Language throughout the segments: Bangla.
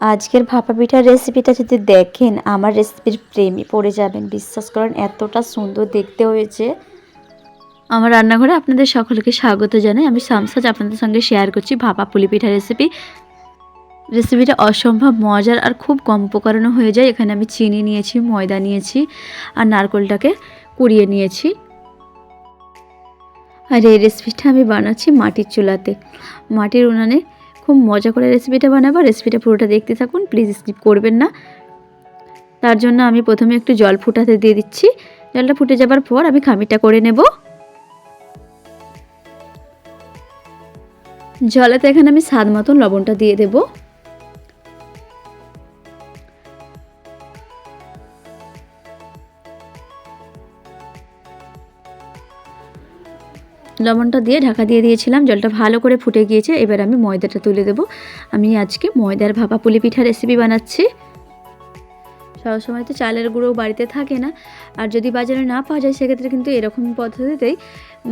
আজকের ভাপা পিঠার রেসিপিটা যদি দেখেন, আমার রেসিপির প্রেমে পড়ে যাবেন। বিশ্বাস করেন, এতটা সুন্দর দেখতে হয়েছে। আমার রান্নাঘরে আপনাদের সকলকে স্বাগত জানাই। আমি সামসাজ আপনাদের সঙ্গে শেয়ার করছি ভাপা পুলি পিঠা রেসিপি রেসিপিটা অসম্ভব মজার আর খুব কম উপকরণও হয়ে যায়। এখানে আমি চিনি নিয়েছি, ময়দা নিয়েছি আর নারকোলটাকে কুড়িয়ে নিয়েছি। আর এই রেসিপিটা আমি বানাচ্ছি মাটির চুলাতে। মাটির উনানে খুব মজা করে রেসিপিটা বানাবো। রেসিপিটা পুরোটা দেখতে থাকুন প্লিজ স্কিপ করবেন না। তার জন্য আমি প্রথমে একটু জল ফুটাতে দিয়ে দিচ্ছি। জলটা ফুটে যাবার পর আমি খামিটা করে নেব। জলেতে এখানে আমি স্বাদ মতন লবণটা দিয়ে দেব। লবণটা দিয়ে ঢাকা দিয়ে দিয়েছিলাম, জলটা ভালো করে ফুটে গিয়েছে, এবার আমি ময়দাটা তুলে দেব। আমি আজকে ময়দার ভাপা পুলি পিঠা রেসিপি বানাচ্ছি। সবসময় তো চালের গুঁড়ো বাড়িতে থাকে না, আর যদি বাজারে না পাওয়া যায়, সেক্ষেত্রে কিন্তু এরকম পদ্ধতিতেই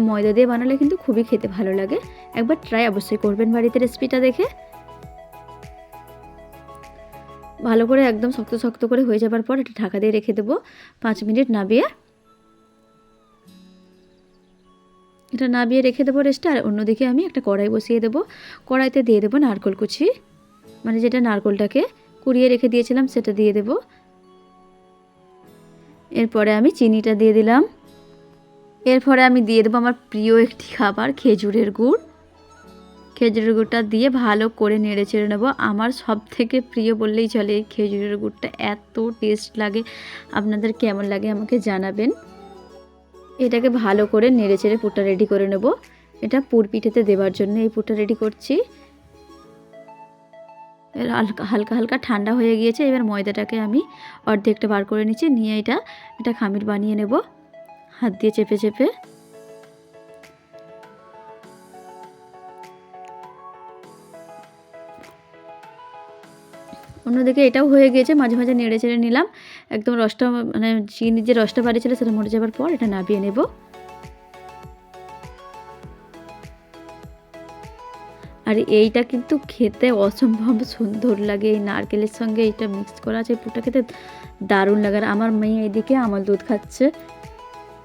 ময়দা দিয়ে বানালে কিন্তু খুবই খেতে ভালো লাগে। একবার ট্রাই অবশ্যই করবেন বাড়িতে রেসিপিটা দেখে। ভালো করে একদম শক্ত শক্ত করে হয়ে যাবার পর এটা ঢাকা দিয়ে রেখে দেবো, পাঁচ মিনিট নাবিয়ে। এটা নামিয়ে রেখে দেবো রেস্টে, আর অন্যদিকে আমি একটা কড়াই বসিয়ে দেবো। কড়াইতে দিয়ে দেবো নারকল কুচি। মানে যেটা নারকলটাকে কুড়িয়ে রেখে দিয়েছিলাম, সেটা দিয়ে দেবো। এরপরে আমি চিনিটা দিয়ে দিলাম। এরপরে আমি দিয়ে দেবো আমার প্রিয় একটি খাবার, খেজুরের গুড়। খেজুরের গুড়টা দিয়ে ভালো করে নেড়ে চেড়ে নেব। আমার সব থেকে প্রিয় বললেই চলে খেজুরের গুড়টা এত টেস্ট লাগে। আপনাদের কেমন লাগে আমাকে জানাবেন। এটাকে ভালো করে নেড়ে চেড়ে পুরটা রেডি করে নেব। এটা পুর পিঠেতে দেওয়ার জন্য এই পুরটা রেডি করছি। হালকা হালকা হালকা ঠান্ডা হয়ে গিয়েছে, এবার ময়দাটাকে আমি অর্ধেকটা বার করে নিচ্ছি, নিয়ে এটা এটা খামির বানিয়ে নেব। হাত দিয়ে চেপে চেপে। অন্যদিকে এটাও হয়ে গিয়েছে, মাঝে মাঝে নেড়ে চেড়ে নিলাম। একদম রসটা মানে চিনির যে রসটা বাড়িয়েছিল সেটা মরে যাবার পর এটা নাবিয়ে নেব। আর এইটা কিন্তু খেতে অসম্ভব সুন্দর লাগে, এই নারকেলের সঙ্গে এইটা মিক্স করা আছে পুরোটা খেতে দারুণ লাগে। আর আমার মেয়ে এদিকে আমল দুধ খাচ্ছে,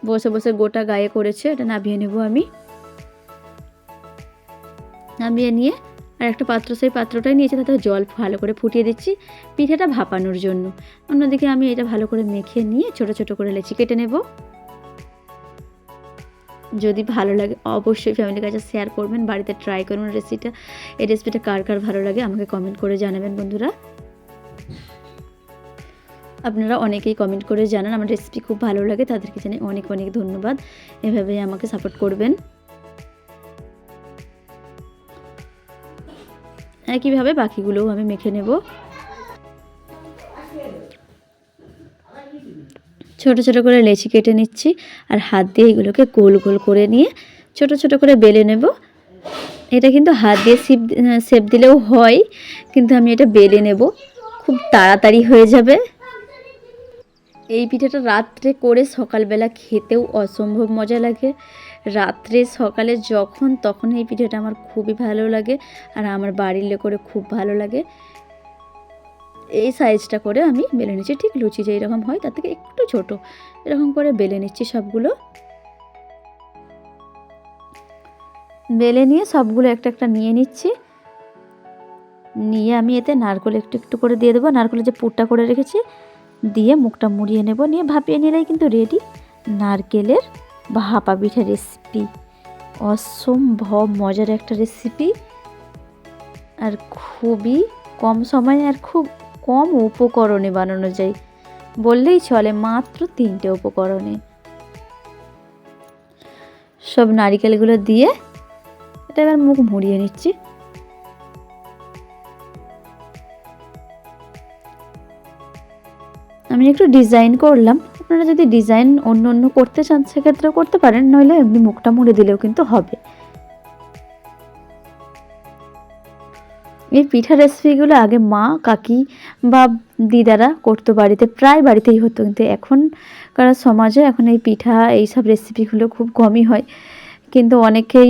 বসে বসে গোটা গায়ে করেছে, এটা নাবিয়ে নেব আমি। নামিয়ে নিয়ে আর একটা পাত্র, সেই পাত্রটাই নিয়েছি, তাতে জল ভালো করে ফুটিয়ে দিচ্ছি, পিঠেটা ভাপানোর জন্য। অন্যদিকে আমি এটা ভালো করে মেখে নিয়ে ছোট ছোট করে লেচি কেটে নেব। যদি ভালো লাগে, অবশ্যই ফ্যামিলির কাছে শেয়ার করবেন, বাড়িতে ট্রাই করুন রেসিপিটা এই রেসিপিটা কার কার ভালো লাগে, আমাকে কমেন্ট করে জানাবেন, বন্ধুরা। আপনারা অনেকেই কমেন্ট করে জানান, আমার রেসিপি খুব ভালো লাগে, তাদেরকে জানাই অনেক অনেক ধন্যবাদ। এভাবেই আমাকে সাপোর্ট করবেন। একইভাবে বাকিগুলোও আমি মেখে নেব? ছোট ছোট করে লেচি কেটে নিচ্ছি আর হাত দিয়ে এগুলোকে গোল গোল করে নিয়ে ছোট ছোট করে বেলে নেব। এটা কিন্তু হাত দিয়ে সিপ সেপ দিলেও হয়, কিন্তু আমি এটা বেলে নেব। খুব তাড়াতাড়ি হয়ে যাবে। এই পিঠাটা রাত্রে করে সকালবেলা খেতেও অসম্ভব মজা লাগে। রাত্রে সকালে যখন, তখন এই পিঠাটা আমার খুবই ভালো লাগে আর আমার বাড়ির করে খুব ভালো লাগে। এই সাইজটা করে আমি বেলে নিচ্ছি, ঠিক লুচি যে এরকম হয় তার থেকে একটু ছোট। এরকম করে বেলে নিচ্ছি সবগুলো। বেলে নিয়ে সবগুলো একটা একটা নিয়ে নিচ্ছি। নিয়ে আমি এতে নারকল একটু একটু করে দিয়ে দেবো। নারকলের যে পুরটা করে রেখেছি, দিয়ে মুখটা মুড়িয়ে নেব। নিয়ে ভাপিয়ে নিলেই কিন্তু রেডি নারকেলের ভাপা পিঠা রেসিপি অসম্ভব মজার একটা রেসিপি আর খুবই কম সময়ে আর খুব কম উপকরণে বানানো যায়। বললেই চলে, মাত্র তিনটে উপকরণে। সব নারিকেলগুলো দিয়ে এটা এবার মুখ মুড়িয়ে নিচ্ছি। আমি একটু ডিজাইন করলাম। আপনারা যদি ডিজাইন অন্য অন্য করতে চান, সেক্ষেত্রেও করতে পারেন, নইলে এমনি মুখটা মুড়ে দিলেও কিন্তু হবে। এই পিঠা রেসিপিগুলো আগে মা, কাকি বা দিদারা করতো বাড়িতে, প্রায় বাড়িতেই হতো, কিন্তু এখনকার সমাজে এখন এই পিঠা, এইসব রেসিপিগুলো খুব কমই হয়। কিন্তু অনেকেই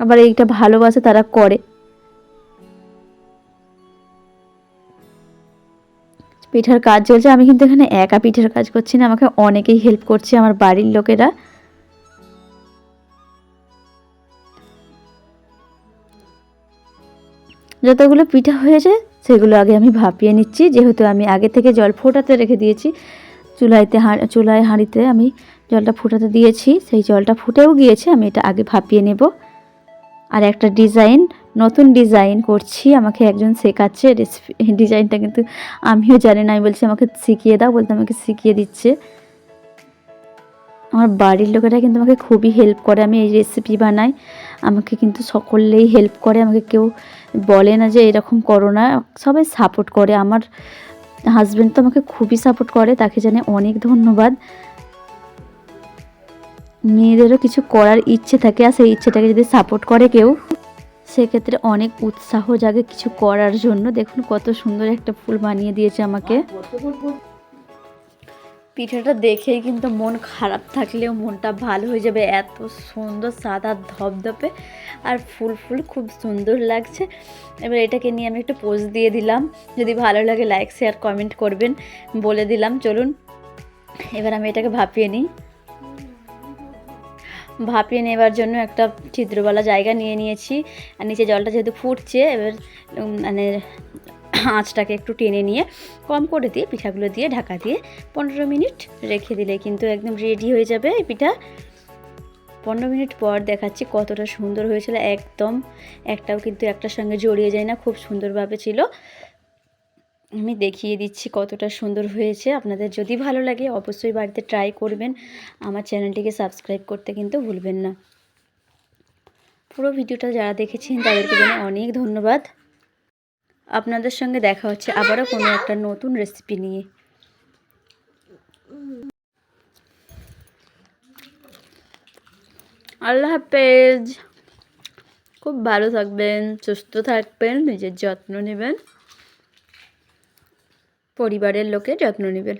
আবার এইটা ভালোবাসে, তারা করে। পিঠার কাজ চলছে। আমি কিন্তু এখানে একা পিঠার কাজ করছি না, আমাকে অনেকেই হেল্প করছে আমার বাড়ির লোকেরা। যতগুলো পিঠা হয়েছে, সেগুলো আগে আমি ভাপিয়ে নিচ্ছি। যেহেতু আমি আগে থেকে জল ফোটাতে রেখে দিয়েছি, চুলাইতে হাঁ, চুলায় হাঁড়িতে আমি জলটা ফুটাতে দিয়েছি। সেই জলটা ফুটেও গিয়েছে, আমি এটা আগে ভাপিয়ে নেব। আর একটা ডিজাইন নতুন ডিজাইন করছি, আমাকে একজন শেখাচ্ছে রেসিপি ডিজাইনটা কিন্তু আমিও জানি না, আমি বলছি আমাকে শিখিয়ে দাও, বলতে আমাকে শিখিয়ে দিচ্ছে। আমার বাড়ির লোকেরা কিন্তু আমাকে খুবই হেল্প করে, আমি এই রেসিপি বানাই, আমাকে কিন্তু সকলেই হেল্প করে, আমাকে কেউ বলে না যে এরকম করো না, সবাই সাপোর্ট করে। আমার হাজব্যান্ড তো আমাকে খুবই সাপোর্ট করে, তাকে জানে অনেক ধন্যবাদ। মেয়েদেরও কিছু করার ইচ্ছে থাকে, আর সেই ইচ্ছেটাকে যদি সাপোর্ট করে কেউ সেক্ষেত্রে অনেক উৎসাহ জাগে কিছু করার জন্য। দেখুন কত সুন্দর একটা ফুল বানিয়ে দিয়েছে আমাকে। পিঠাটা দেখেই কিন্তু মন খারাপ থাকলেও মনটা ভালো হয়ে যাবে। এত সুন্দর সাদা ধপধপে আর ফুল ফুল খুব সুন্দর লাগছে। এবার এটাকে নিয়ে আমি একটু পোজ দিয়ে দিলাম। যদি ভালো লাগে লাইক, শেয়ার, কমেন্ট করবেন বলে দিলাম। চলুন, এবার আমি এটাকে ভাপিয়ে নিই। ভাপিয়ে নেবার জন্য একটা ছিদ্রওয়ালা জায়গা নিয়ে নিয়েছি। আর নিচে জলটা যেহেতু ফুটছে, এবার মানে আঁচটাকে একটু টেনে নিয়ে কম করে দিয়ে পিঠাগুলো দিয়ে ঢাকা দিয়ে পনেরো মিনিট রেখে দিলে কিন্তু একদম রেডি হয়ে যাবে এই পিঠা। পনেরো মিনিট পর দেখাচ্ছি কতটা সুন্দর হয়েছিল, একদম একটাও কিন্তু একটার সঙ্গে জড়িয়ে যায় না, খুব সুন্দরভাবে ছিল। আমি দেখিয়ে দিচ্ছি কতটা সুন্দর হয়েছে। আপনাদের যদি ভালো লাগে অবশ্যই বাড়িতে ট্রাই করবেন। আমার চ্যানেলটিকে সাবস্ক্রাইব করতে কিন্তু ভুলবেন না। পুরো ভিডিওটা যারা দেখেছেন, তাদেরকে জানাই অনেক ধন্যবাদ। আপনাদের সঙ্গে দেখা হচ্ছে আবারও কোনো একটা নতুন রেসিপি নিয়ে। আল্লাহ হাফেজ। খুব ভালো থাকবেন, সুস্থ থাকবেন, নিজের যত্ন নেবেন। পরিবারের লোকে যত্ন নেবেন।